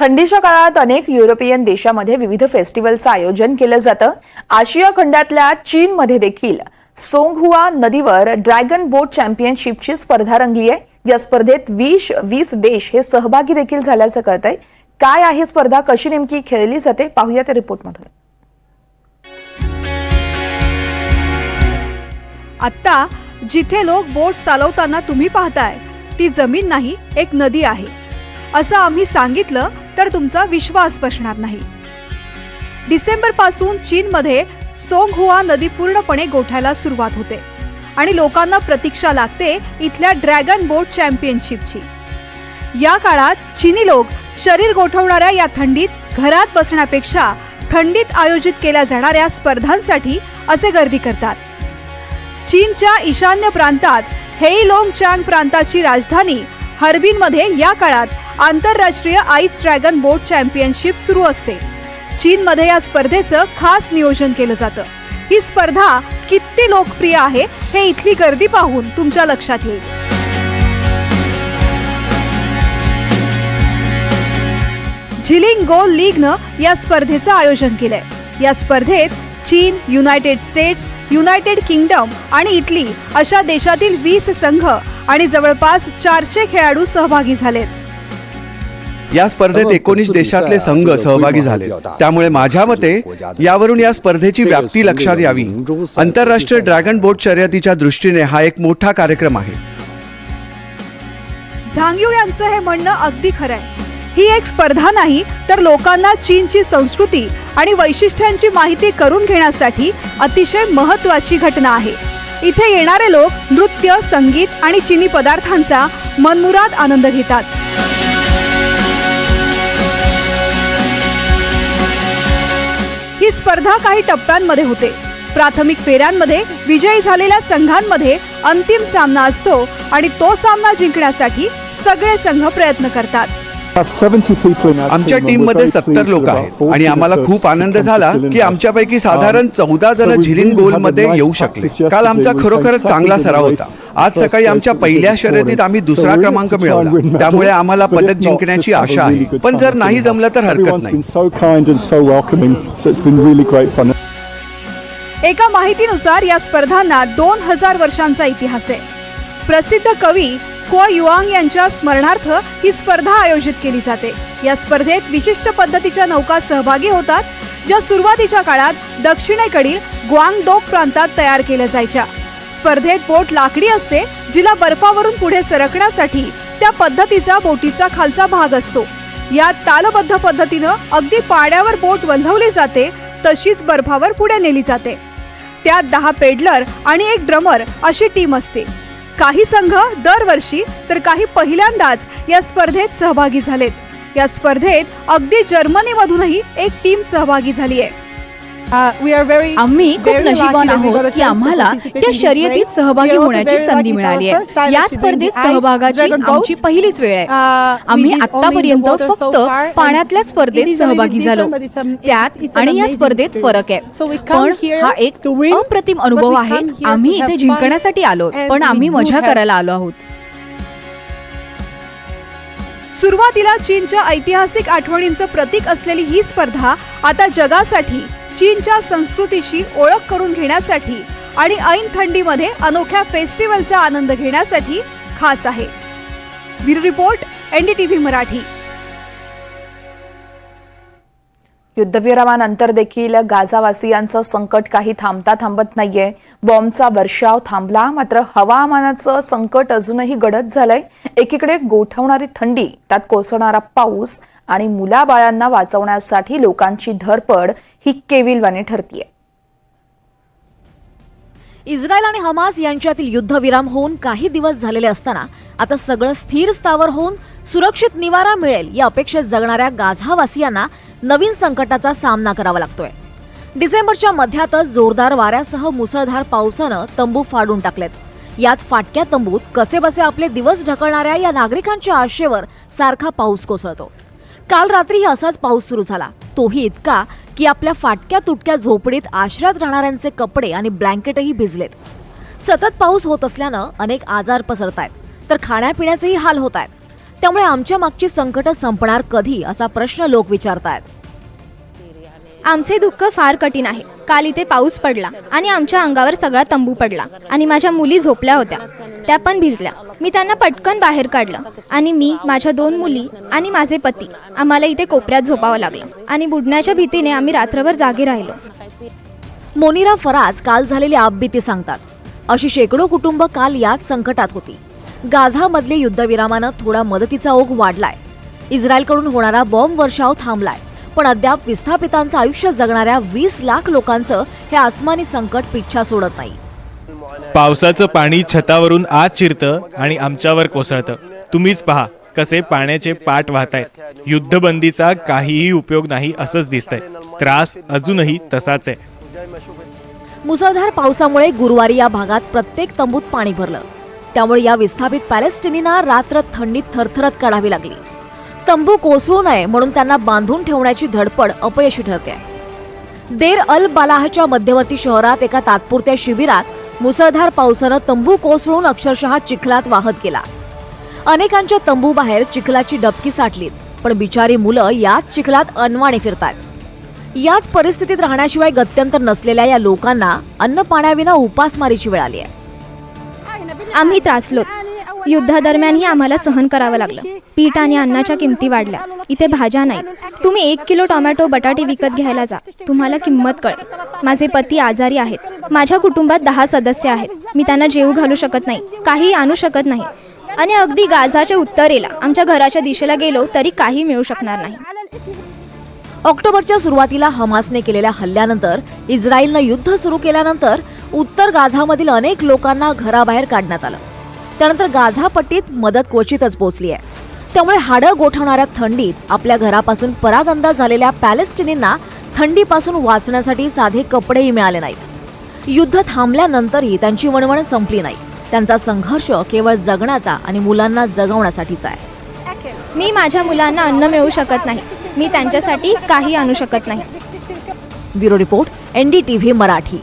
थंडीच्या काळात अनेक युरोपियन देशामध्ये विविध फेस्टिवलचं आयोजन केलं जातं. आशिया खंडातल्या चीनमध्ये देखील सोंगहुआ नदीवर ड्रॅगन बोट चॅम्पियनशिपची स्पर्धा रंगली आहे. या स्पर्धेत वीस वीस देश हे सहभागी देखील झाल्याचं कळतंय. काय आहे स्पर्धा? कशी नेमकी खेळली जाते? पाहूया त्या रिपोर्टमधून. आत्ता जिथे लोक बोट चालवताना तुम्ही पाहताय ती जमीन नाही एक नदी आहे. असं आम्ही सांगितलं तर तुमचा विश्वास बसणार नाही. डिसेंबरपासून चीनमध्ये सोंगहुआ नदी पूर्णपणे गोठायला सुरुवात होते आणि लोकांना प्रतीक्षा लागते इथल्या ड्रॅगन बोट चॅम्पियनशिपची. या काळात चीनी लोक शरीर गोठवणाऱ्या या थंडीत घरात बसण्यापेक्षा थंडीत आयोजित केल्या जाणाऱ्या स्पर्धांसाठी असे गर्दी करतात. चीनच्या ईशान्य प्रांतात हेईलोंग चांग प्रांताची राजधानी हर्बिनमध्ये या काळात आंतरराष्ट्रीय आईस ड्रॅगन बोट चॅम्पियनशिप सुरू असते. चीनमध्ये या स्पर्धेचं खास नियोजन केलं जातं. ही स्पर्धा किती लोकप्रिय आहे हे इथली गर्दी पाहून तुमच्या लक्षात येईल. झिलिंग गोल लीगनं या स्पर्धेचं आयोजन केलंय. या स्पर्धेत चीन युनायटेड स्टेट्स युनायटेड किंगडम आणि इटली अशा देशातील वीस संघ आणि जवळपास चारशे खेळाडू सहभागी झालेत. या स्पर्धेत एकोणीस देशातले संघ सहभागी झाले त्यामुळे माझ्या मते यावरून या स्पर्धेची व्याप्ती लक्षात यावी. आंतरराष्ट्रीय ड्रॅगन बोट शर्यतीच्या दृष्टीने हा एक मोठा कार्यक्रम आहे. झांग्यू यांचं हे म्हणणं अगदी खरं आहे. ही एक स्पर्धा नाही तर लोकांना चीनची संस्कृती आणि वैशिष्ट्यांची माहिती करून घेण्यासाठी अतिशय महत्वाची घटना आहे. इथे येणारे लोक नृत्य संगीत आणि चिनी पदार्थांचा मनमुराद आनंद घेतात. ही स्पर्धा काही टप्प्यांमध्ये होते. प्राथमिक फेऱ्यांमध्ये विजयी झालेल्या संघांमध्ये अंतिम सामना असतो आणि तो सामना जिंकण्यासाठी सगळे संघ प्रयत्न करतात. आमच्या टीममध्ये सत्तर लोक आहेत. आणि आम्हाला खूप आनंद झाला की आमच्यापैकी साधारण चौदा जण झिलिंग गोलमध्ये येऊ शकले. काल आमचा खरोखरच चांगला सराव होता. आज सकाळी आमच्या पहिल्या शर्यतीत आम्ही दुसरा क्रमांक मिळवला. त्यामुळे आम्हाला पदक जिंकण्याची आशा आहे. पण जर नाही जमलं तर हरकत नाही. नाही एका माहितीनुसार या स्पर्धांना दोन हजार वर्षांचा इतिहास आहे. प्रसिद्ध कवी क्व युआंग यांच्या स्मरणार्थ ही स्पर्धा आयोजित केली जाते. या स्पर्धेत विशिष्ट पद्धतीच्या नौका सहभागी होतात ज्या सुरुवातीच्या काळात दक्षिणेकडील ग्वांगडोक प्रांतात तयार केल्या जायच्या. स्पर्धेत बोट लाकडी असते जिला बर्फावरून पुढे सरकण्यासाठी त्या पद्धतीचा बोटीचा खालचा भाग असतो. या तालबद्ध पद्धतीनं अगदी पाण्यावर बोट वल्हवली जाते तशीच बर्फावर पुढे नेली जाते. त्यात दहा पेडलर आणि एक ड्रमर अशी टीम असते. काही संघ दरवर्षी तर काही पहिल्यांदाच या स्पर्धेत सहभागी झालेत. या स्पर्धेत अगदी जर्मनीमधूनही एक टीम सहभागी झाली आहे आम्ही खूप नशिबान आहोत की आम्हाला या शर्यतीत सहभागी होण्याची संधी मिळाली आहे. या स्पर्धेत सहभागाची आमची पहिलीच वेळ आहे. आम्ही आतापर्यंत फक्त पाण्यातल्या स्पर्धेत सहभागी झालो. त्यात आणि या स्पर्धेत फरक आहे. पण हा एक अप्रतिम अनुभव आहे. आम्ही इथे जिंकण्यासाठी आलो पण आम्ही मजा करायला आलो आहोत. सुरुवातीला चीनच्या ऐतिहासिक आठवणींचं प्रतीक असलेली ही स्पर्धा आता जगासाठी चीनच्या संस्कृतीशी ओळख करून घेण्यासाठी आणि ऐन थंडीमध्ये अनोख्या फेस्टिवलचा आनंद घेण्यासाठी खास आहे. Bureau report NDTV Marathi. युद्धविरामानंतर देखील गाझावासियांचं संकट काही थांबता थांबत नाहीये. बॉम्बचा वर्षाव थांबला मात्र हवामानाचं संकट अजूनही गडद झालंय. एकीकडे गोठवणारी थंडी त्यात कोसळणारा पाऊस आणि मुलाबाळांना वाचवण्यासाठी लोकांची धरपड ही केविलवाणी ठरतीये. इस्रायल आणि हमास यांच्यातील युद्धविराम होऊन काही दिवस झालेले असताना आता सगळं स्थिर स्थावर होऊन सुरक्षित निवारा मिळेल या अपेक्षेत जगणाऱ्या गाझावासियांना नवीन संकटाचा सामना करावा लागतोय. डिसेंबरच्या मध्यातच जोरदार वाऱ्यासह मुसळधार पावसानं तंबू फाडून टाकलेत. याच फाटक्या तंबूत कसेबसे आपले दिवस ढकलणाऱ्या या नागरिकांच्या आशेवर सारखा पाऊस कोसळतो. काल रात्रीही असाच पाऊस सुरू झाला. तोही इतका की आपल्या फाटक्या तुटक्या झोपडीत आश्रयात राहणाऱ्यांचे कपडे आणि ब्लँकेटही भिजलेत. सतत पाऊस होत असल्यानं अनेक आजार पसरत आहेत तर खाण्यापिण्याचेही हाल होत आहेत त्यामुळे आमच्या मागची संकट संपणार कधी असा प्रश्न लोक विचारतायत. आमचे दुःख फार कठीण आहे. काल इथे पाऊस पडला आणि आमच्या अंगावर सगळा तंबू पडला आणि माझ्या मुली झोपल्या होत्या. त्या पण भिजल्या. मी त्यांना पटकन बाहेर काढलं आणि मी माझ्या दोन मुली आणि माझे पती आम्हाला इथे कोपऱ्यात झोपावं लागलं आणि बुडण्याच्या भीतीने आम्ही रात्रभर जागे राहिलो. मोनिरा फराज काल झालेली आपबीती सांगतात. अशी शेकडो कुटुंब काल याच संकटात होती. गाझामधले युद्धविरामानं थोडा मदतीचा ओघ वाढलाय. इस्रायलकडून होणारा बॉम्ब वर्षाव थांबलाय पण अद्याप विस्थापितांचं आयुष्य जगणाऱ्या वीस लाख लोकांचं हे आसमानी संकट पिच्छा सोडत नाही. पावसाचं पाणी छतावरून आत शिरतं आणि आमच्यावर कोसळतं. तुम्हीच पहा कसे पाण्याचे पाट वाहतायत. युद्धबंदीचा काहीही उपयोग नाही असंच दिसतंय. त्रास अजूनही तसाच आहे. मुसळधार पावसामुळे गुरुवारी या भागात प्रत्येक तंबूत पाणी भरलं. त्यामुळे या विस्थापित पॅलेस्टिनींना रात्र थंडीत थरथरत काढावी लागली. तंबू कोसळू नये म्हणून त्यांना बांधून ठेवण्याची धडपड अपयशी ठरते. देर अल बालाहच्या मध्यवर्ती शहरात एका तात्पुरत्या शिबिरात मुसळधार पावसानं तंबू कोसळून अक्षरशः चिखलात वाहत गेला. अनेकांच्या तंबू बाहेर चिखलाची डबकी साठलीत पण बिचारी मुलं याच चिखलात अनवाणी फिरतात. याच परिस्थितीत राहण्याशिवाय गत्यंतर नसलेल्या या लोकांना अन्न पाण्याविना उपासमारीची वेळ आली आहे. आम्ही त्रासलोत युद्धादरम्यानही आम्हाला सहन करावं लागलं. पीठ आणि अन्नाच्या किमती वाढल्या. इथे भाज्या नाही. तुम्ही एक किलो टोमॅटो बटाटे विकत घ्यायला जा. तुम्हाला किंमत कळेल. माझे पती आजारी आहेत. माझ्या कुटुंबात दहा सदस्य आहेत. मी त्यांना जेवू घालू शकत नाही. काही आणू शकत नाही. आणि अगदी गाझाच्या उत्तरेला आमच्या घराच्या दिशेला गेलो तरी काही मिळू शकणार नाही. ऑक्टोबरच्या सुरुवातीला हमासने केलेल्या हल्ल्यानंतर इस्रायलनं युद्ध सुरू केल्यानंतर उत्तर गाझामधील अनेक लोकांना घराबाहेर काढण्यात आलं. त्यानंतर गाझा पट्टीत मदत क्वचितच पोहोचली आहे. त्यामुळे हाडं गोठवणाऱ्या थंडीत आपल्या घरापासून परागंदा झालेल्या पॅलेस्टिनींना थंडीपासून वाचण्यासाठी साधे कपडेही मिळाले नाहीत. युद्ध थांबल्यानंतरही त्यांची वणवण संपली नाही. त्यांचा संघर्ष केवळ जगण्याचा आणि मुलांना जगवण्यासाठीचा आहे. मी माझ्या मुलांना अन्न मिळू शकत नाही. मी त्यांच्यासाठी काही आणू शकत नाही. Bureau report NDTV Marathi.